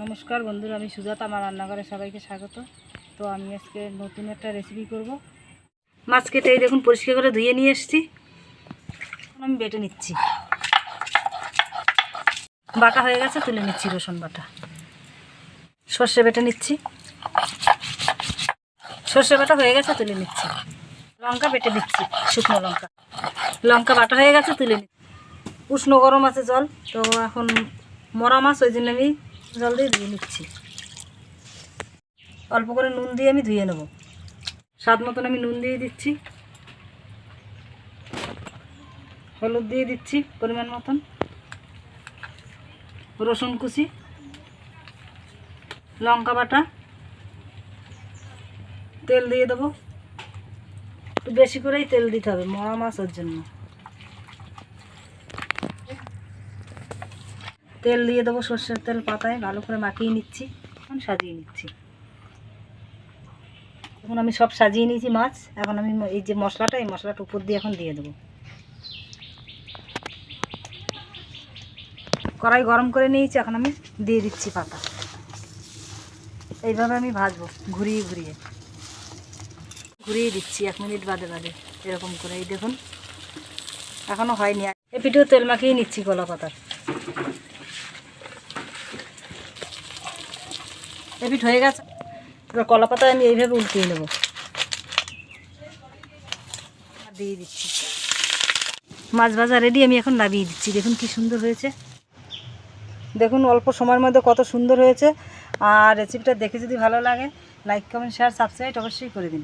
নমস্কার বন্ধুরা, আমি সুজাতা, আমার রান্নাঘরে সবাইকে স্বাগত। তো আমি আজকে নতুন একটা রেসিপি করব। মাছ কেটে এই দেখুন পরিষ্কার করে ধুয়ে নিয়ে এসছি। আমি বেটে নিচ্ছি। বাটা হয়ে গেছে, তুলে নিচ্ছি রসুন বাটা। সর্ষে বেটে নিচ্ছি। সর্ষে বাটা হয়ে গেছে, তুলে নিচ্ছি। লঙ্কা বেটে দিচ্ছি, শুকনো লঙ্কা। লঙ্কা বাটা হয়ে গেছে, তুলে নিচ্ছি। উষ্ণ গরম আছে জল, তো এখন মরা মাছ, ওই জন্য আমি জল দিয়ে ধুয়ে নিচ্ছি। অল্প করে নুন দিয়ে আমি ধুয়ে নেব। স্বাদ মতন আমি নুন দিয়ে দিচ্ছি। হলুদ দিয়ে দিচ্ছি পরিমাণ মতন। রসুন কুচি। লঙ্কা বাটা। তেল দিয়ে দেবো। একটু বেশি করেই তেল দিতে হবে মরা মাছের জন্য। তেল দিয়ে দেবো সর্ষের তেল পাতায়, ভালো করে মাখিয়ে নিচ্ছি, এখন সাজিয়ে নিচ্ছি। এখন আমি সব সাজিয়ে নিয়েছি মাছ, এখন আমি এই যে মশলাটা, এই মশলাটা উপর দিয়ে এখন দিয়ে দেবো। কড়াই গরম করে নিয়েছি, এখন আমি দিয়ে দিচ্ছি পাতা। এইভাবে আমি ভাজবো, ঘুরিয়ে ঘুরিয়ে। ঘুরিয়ে দিচ্ছি এক মিনিট বাদে বাদে, এরকম করে। এই দেখুন এখনও হয়নি। এ পিঠেও তেল মাখিয়ে নিচ্ছি কলা পাতার এপিট হয়ে গেছে। এবার কলা পাতা আমি এইভাবে উল্টিয়ে নেব। দিয়ে দিচ্ছি। মাছ ভাজা রেডি আমি এখন নামিয়ে দিচ্ছি। দেখুন কি সুন্দর হয়েছে। দেখুন অল্প সময়ের মধ্যে কত সুন্দর হয়েছে। আর রেসিপিটা দেখে যদি ভালো লাগে লাইক কমেন্ট শেয়ার সাবস্ক্রাইব অবশ্যই করে দিন।